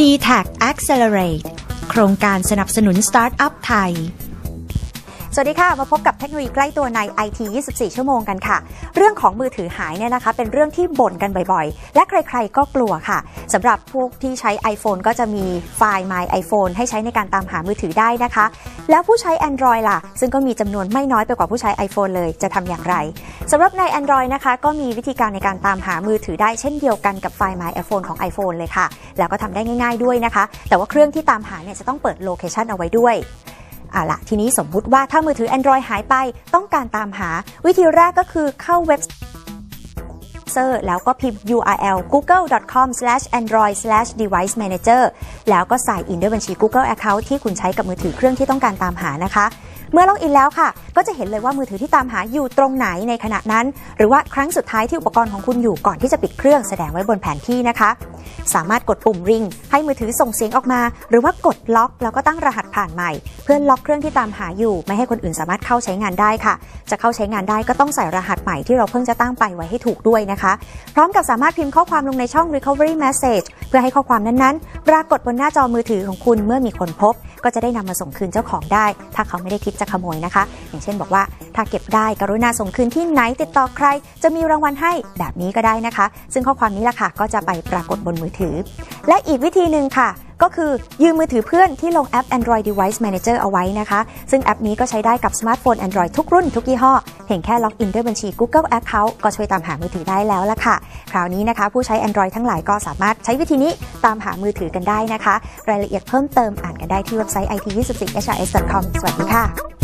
d t a c Accelerate โครงการสนับสนุนสตาร์ทอัพไทย สวัสดีค่ะ มาพบกับเทคโนโลยีใกล้ตัวใน IT 24 ชั่วโมงกันค่ะ เรื่องของมือถือหายเนี่ยนะคะ เป็นเรื่องที่บ่นกันบ่อยๆ และใครๆก็กลัวค่ะสำหรับพวกที่ใช้ iPhone ก็จะมีไฟล์ My iPhone ให้ใช้ในการตามหามือถือได้นะคะ แล้วผู้ใช้ Android ล่ะ ซึ่งก็มีจำนวนไม่น้อยไปกว่าผู้ใช้ iPhone เลยจะทำอย่างไรสำหรับใน Android นะคะ ก็มีวิธีการในการตามหามือถือได้เช่นเดียวกันกับไฟล์ My iPhone ของ iPhone เลยค่ะ แล้วก็ทำได้ง่าย ๆด้วยนะคะ แต่ว่าเครื่องที่ตามหาเนี่ยจะต้องเปิดโลเคชันเอาไว้ด้วย อะละทีนี้สมมุติว่าถ้ามือถือ Android หายไปต้องการตามหา วิธีแรกก็คือเข้าเว็บเซอร์แล้วก็พิมพ์ URL google.com/android/device-manager แล้วก็ใส่อินด้วยบัญชี Google Account ที่คุณใช้กับมือถือเครื่องที่ต้องการตามหานะคะ เมื่อล็อกอินแล้วค่ะ ก็จะเห็นเลยว่ามือถือที่ตามหาอยู่ตรงไหนในขณะนั้น หรือว่าครั้งสุดท้ายที่อุปกรณ์ของคุณอยู่ก่อนที่จะปิดเครื่องแสดงไว้บนแผนที่นะคะ สามารถกดปุ่มริงให้มือถือส่งเสียงออกมา หรือว่ากดล็อกแล้วก็ตั้งรหัสผ่านใหม่ เพื่อล็อกเครื่องที่ตามหาอยู่ ไม่ให้คนอื่นสามารถเข้าใช้งานได้ค่ะ จะเข้าใช้งานได้ก็ต้องใส่รหัสใหม่ที่เราเพิ่งจะตั้งไปไว้ให้ถูกด้วยนะคะ พร้อมกับสามารถพิมพ์ข้อความลงในช่อง recovery message เพื่อให้ข้อความนั้นๆ ปรากฏบนหน้าจอมือถือของคุณเมื่อมีคนพบ ก็จะได้นำมาส่งคืนเจ้าของได้ ถ้าเขาไม่ได้คิดจะขโมยนะคะ อย่างเช่นบอกว่า ถ้าเก็บได้กรุณาส่งคืนที่ไหนติดต่อใคร จะมีรางวัลให้แบบนี้ก็ได้นะคะ ซึ่งข้อความนี้ล่ะค่ะก็จะไปปรากฏบนมือถือ และอีกวิธีหนึ่งค่ะ ก็คือยืมมือถือเพื่อนที่ลงแอป Android Device Manager เอาไว้นะคะ ซึ่งแอปนี้ก็ใช้ได้กับสมาร์ทโฟน Android ทุกรุ่นทุกยี่ห้อ เพียงแค่ล็อกอินด้วยบัญชี Google Account ก็ช่วยตามหามือถือได้แล้วละค่ะ คราวนี้นะคะ ผู้ใช้ Android ทั้งหลายก็สามารถใช้วิธีนี้ตามหามือถือกันได้นะคะ รายละเอียดเพิ่มเติมอ่านกันได้ที่เว็บไซต์ it24hrs.com สวัสดีค่ะ